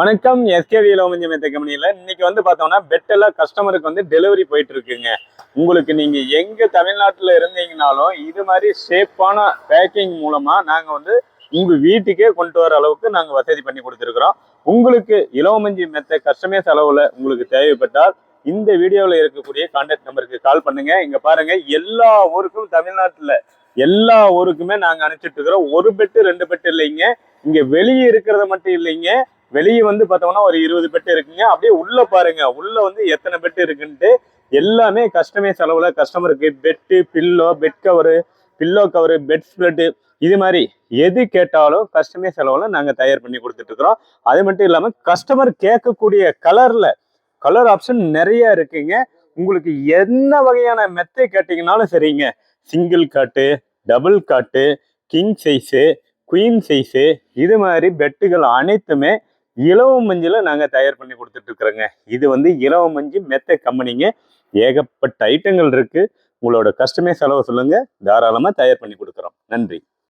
வணக்கம். எஸ்கேவி இளவஞ்சம் மெத்த கம்பெனியில் இன்னைக்கு வந்து பார்த்தோம்னா பெட்டெல்லாம் கஸ்டமருக்கு வந்து டெலிவரி போயிட்டு இருக்குங்க உங்களுக்கு நீங்க எங்க தமிழ்நாட்டில் இருந்தீங்கனாலும் இது மாதிரி சேஃபான பேக்கிங் மூலமா நாங்க வந்து உங்க வீட்டுக்கே கொண்டு வர அளவுக்கு நாங்க வசதி பண்ணி கொடுத்துருக்குறோம். உங்களுக்கு இலவமஞ்சி மெத்த கஸ்டமர் செலவுல உங்களுக்கு தேவைப்பட்டால் இந்த வீடியோவில் இருக்கக்கூடிய கான்டாக்ட் நம்பருக்கு கால் பண்ணுங்க. இங்க பாருங்க எல்லா ஊருக்கும் தமிழ்நாட்டில் எல்லா ஊருக்குமே நாங்க அனுப்பிச்சிட்டு இருக்கிறோம் ஒரு பெட்டு ரெண்டு பெட்டு இல்லைங்க. இங்க வெளியே இருக்கிறத மட்டும் இல்லைங்க. வெளியே வந்து பார்த்தோம்னா ஒரு இருபது பெட்டு இருக்குங்க. அப்படியே உள்ள பாருங்க. உள்ள வந்து எத்தனை பெட்டு இருக்குன்ட்டு எல்லாமே கஸ்டமே செலவுல கஸ்டமருக்கு bed pillow bed cover pillow cover bed spread இது மாதிரி எது கேட்டாலும் கஸ்டமே செலவில் நாங்கள் தயார் பண்ணி கொடுத்துட்ருக்குறோம் அது மட்டும் இல்லாமல் கஸ்டமர் கேட்கக்கூடிய கலரில் கலர் ஆப்ஷன் நிறைய இருக்குங்க. உங்களுக்கு என்ன வகையான மெத்தை கேட்டிங்கனாலும் சரிங்க. சிங்கிள் காட்டு டபுள் காட்டு கிங் சைஸு குயின் சைஸு இது மாதிரி பெட்டுகள் அனைத்துமே இலவ மஞ்சில் நாங்கள் தயார் பண்ணி கொடுத்துட்ருக்குறோங்க. இது வந்து இலவ மஞ்சு மெத்த கம்பெனிங்க. ஏகப்பட்ட ஐட்டங்கள் இருக்குது உங்களோட கஸ்டமே செலவு சொல்லுங்கள் தாராளமாக தயார் பண்ணி கொடுக்குறோம். நன்றி.